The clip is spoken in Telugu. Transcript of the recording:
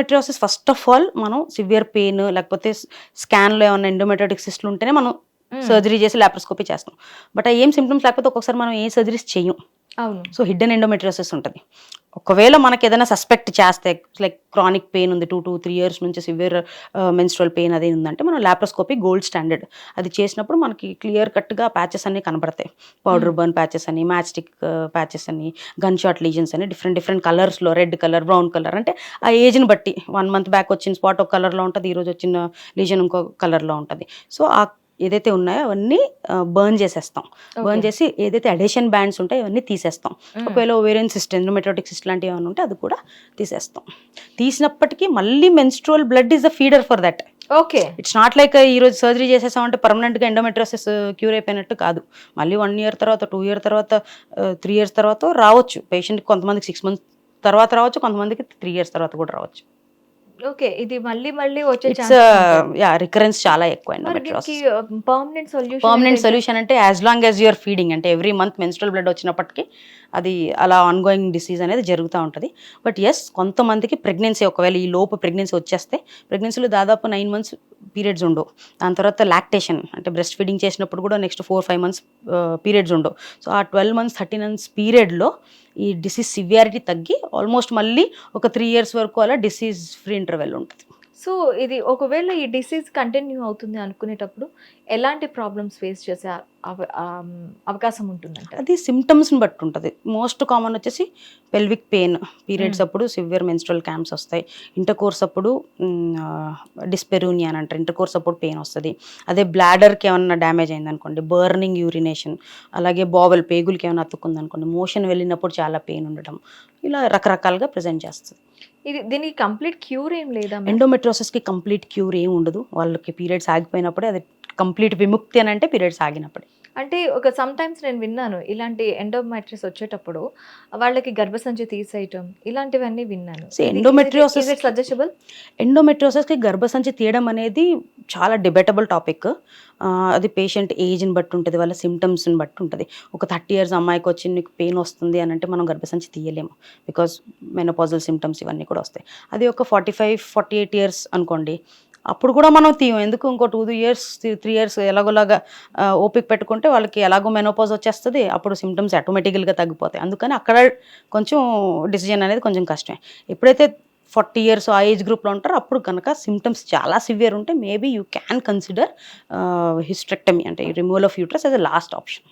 ఎండోమెట్రియోసిస్ ఫస్ట్ ఆఫ్ ఆల్ మనం సివియర్ పెయిన్ లేకపోతే స్కాన్లో ఏమైనా ఎండోమెట్రియోటిక్ సిస్ట్లు ఉంటేనే మనం Hmm. సర్జరీ చేసి లాప్రోస్కోపీ చేస్తాం. బట్ ఆ ఏం సిమ్టమ్స్ లేకపోతే ఒక్కొక్కసారి మనం ఏ సర్జరీస్ చేయం. అవును. సో హిడ్డెన్ ఎండోమెట్రియోసిస్ ఉంటుంది. ఒకవేళ మనకి ఏదైనా సస్పెక్ట్ చేస్తే లైక్ క్రానిక్ పెయిన్ ఉంది టూ టూ త్రీ ఇయర్స్ నుంచి సివియర్ మెన్స్ట్రల్ పెయిన్ అది ఉందంటే మనం లాప్రోస్కోపీ గోల్డ్ స్టాండర్డ్ అది చేసినప్పుడు మనకి క్లియర్ కట్గా ప్యాచెస్ అన్ని కనబడతాయి పౌడర్ బర్న్ ప్యాచెస్ అని మ్యాచ్ స్టిక్ ప్యాచెస్ అని గన్ షాట్ లీజన్స్ అని డిఫరెంట్ డిఫరెంట్ కలర్స్లో రెడ్ కలర్ బ్రౌన్ కలర్ అంటే ఆ ఏజ్ని బట్టి వన్ మంత్ బ్యాక్ వచ్చిన స్పాట్ ఒక కలర్లో ఉంటుంది ఈ రోజు వచ్చిన లీజన్ ఇంకో కలర్లో ఉంటుంది. సో ఆ ఏదైతే ఉన్నాయో అవన్నీ బర్న్ చేసేస్తాం. బర్న్ చేసి ఏదైతే అడిషన్ బ్యాండ్స్ ఉంటాయో అవన్నీ తీసేస్తాం. ఒకవేళ ఓవేరియన్ సిస్ట్ ఎండోమెట్రోటిక్ సిస్ట్ లాంటివి ఏమైనా ఉంటే అది కూడా తీసేస్తాం. తీసినప్పటికీ మళ్ళీ menstrual blood is the feeder for that okay. It's not like ఈ రోజు సర్జరీ చేసేసామంటే పర్మనెంట్గా ఎండోమెట్రోసిస్ క్యూర్ అయిపోయినట్టు కాదు. మళ్ళీ వన్ ఇయర్ తర్వాత టూ ఇయర్ తర్వాత త్రీ ఇయర్స్ తర్వాత రావచ్చు. పేషెంట్ కొంతమందికి సిక్స్ మంత్స్ తర్వాత రావచ్చు కొంతమందికి త్రీ ఇయర్స్ తర్వాత కూడా రావచ్చు. ఓకే ఇది మళ్ళీ మళ్ళీ వచ్చే ఇట్స్ యా రికరెన్స్ చాలా ఎక్కువ పర్మనెంట్ సొల్యూషన్ పర్మనెంట్ సొల్యూషన్ అంటే as long as you're feeding అంటే ఎవ్రీ మంత్ మెన్స్ట్రల్ బ్లడ్ వచ్చినప్పటికీ అది అలా ఆన్గోయింగ్ డిసీజ్ అనేది జరుగుతూ ఉంటుంది. బట్ ఎస్ కొంతమందికి ప్రెగ్నెన్సీ ఒకవేళ ఈ లోపు ప్రెగ్నెన్సీ వచ్చేస్తే ప్రెగ్నెన్సీలో దాదాపు నైన్ మంత్స్ పీరియడ్స్ ఉండవు. దాని తర్వాత లాక్టేషన్ అంటే బ్రెస్ట్ ఫీడింగ్ చేసినప్పుడు కూడా next four five months periods ఉండవు. సో ఆ ట్వెల్వ్ మంత్స్ థర్టీన్ మంత్స్ పీరియడ్లో ఈ డిసీజ్ సివియారిటీ తగ్గి ఆల్మోస్ట్ మళ్ళీ ఒక త్రీ ఇయర్స్ వరకు అలా డిసీజ్ ఫ్రీ ఇంటర్వెల్ ఉంటుంది. సో ఇది ఒకవేళ ఈ డిసీజ్ కంటిన్యూ అవుతుంది అనుకునేటప్పుడు ఎలాంటి ప్రాబ్లమ్స్ ఫేస్ చేసే అవకాశం ఉంటుందంట. అది సిమ్టమ్స్ని బట్టి ఉంటుంది. మోస్ట్ కామన్ వచ్చేసి పెల్విక్ పెయిన్ పీరియడ్స్ అప్పుడు సివియర్ మెన్స్ట్రల్ క్యాంప్స్ వస్తాయి. ఇంటర్ కోర్స్ అప్పుడు డిస్పెరూనియా అని అంటారు. ఇంటర్ కోర్స్ అప్పుడు పెయిన్ వస్తుంది. అదే బ్లాడర్కి ఏమన్నా డ్యామేజ్ అయింది అనుకోండి బర్నింగ్ యూరినేషన్ అలాగే బావెల్ పేగులకి ఏమైనా అతుక్కుంది అనుకోండి మోషన్ వెళ్ళినప్పుడు చాలా పెయిన్ ఉండటం ఇలా రకరకాలుగా ప్రజెంట్ చేస్తుంది. ఇది దీనికి కంప్లీట్ క్యూర్ ఏం లేదా? ఎండోమెట్రోసిస్కి కంప్లీట్ క్యూర్ ఏం ఉండదు. వాళ్ళకి పీరియడ్స్ ఆగిపోయినప్పుడే అది కంప్లీట్ విముక్తి అని అంటే పీరియడ్స్ ఆగినప్పుడే. అంటే ఒక సమ్ టైమ్స్ నేను విన్నాను ఇలాంటి ఎండోమెట్రిస్ వచ్చేటప్పుడు వాళ్ళకి గర్భసంచి తీసేయటం ఇలాంటివన్నీ విన్నాను. Endometriosis- సజెషబుల్ ఎండోమెట్రోసిస్కి గర్భసంచి తీయడం అనేది చాలా డిబేటబుల్ టాపిక్ అది పేషెంట్ ఏజ్ని బట్టి ఉంటుంది వాళ్ళ సిమ్టమ్స్ని బట్టి ఉంటుంది. ఒక థర్టీ ఇయర్స్ అమ్మాయికి వచ్చి నీకు పెయిన్ వస్తుంది అని అంటే మనం గర్భసంచి తీయలేము బికాజ్ మెనోపాజల్ సిమ్టమ్స్ ఇవన్నీ కూడా వస్తాయి. అది ఒక forty five forty eight years అనుకోండి. అప్పుడు కూడా మనం తీయం ఎందుకు ఇంకో టూ ఇయర్స్ త్రీ ఇయర్స్ ఎలాగోలాగా ఓపిక పెట్టుకుంటే వాళ్ళకి ఎలాగో మెనోపాజ్ వచ్చేస్తుంది అప్పుడు సిమ్టమ్స్ ఆటోమేటికల్గా తగ్గిపోతాయి. అందుకని అక్కడ కొంచెం డిసిజన్ అనేది కొంచెం కష్టమే. ఎప్పుడైతే ఫార్టీ ఇయర్స్ ఆ ఏజ్ గ్రూప్లో ఉంటారో అప్పుడు కనుక సిమ్టమ్స్ చాలా సివియర్ ఉంటే maybe you can consider hysterectomy అంటే removal of uterus as a last option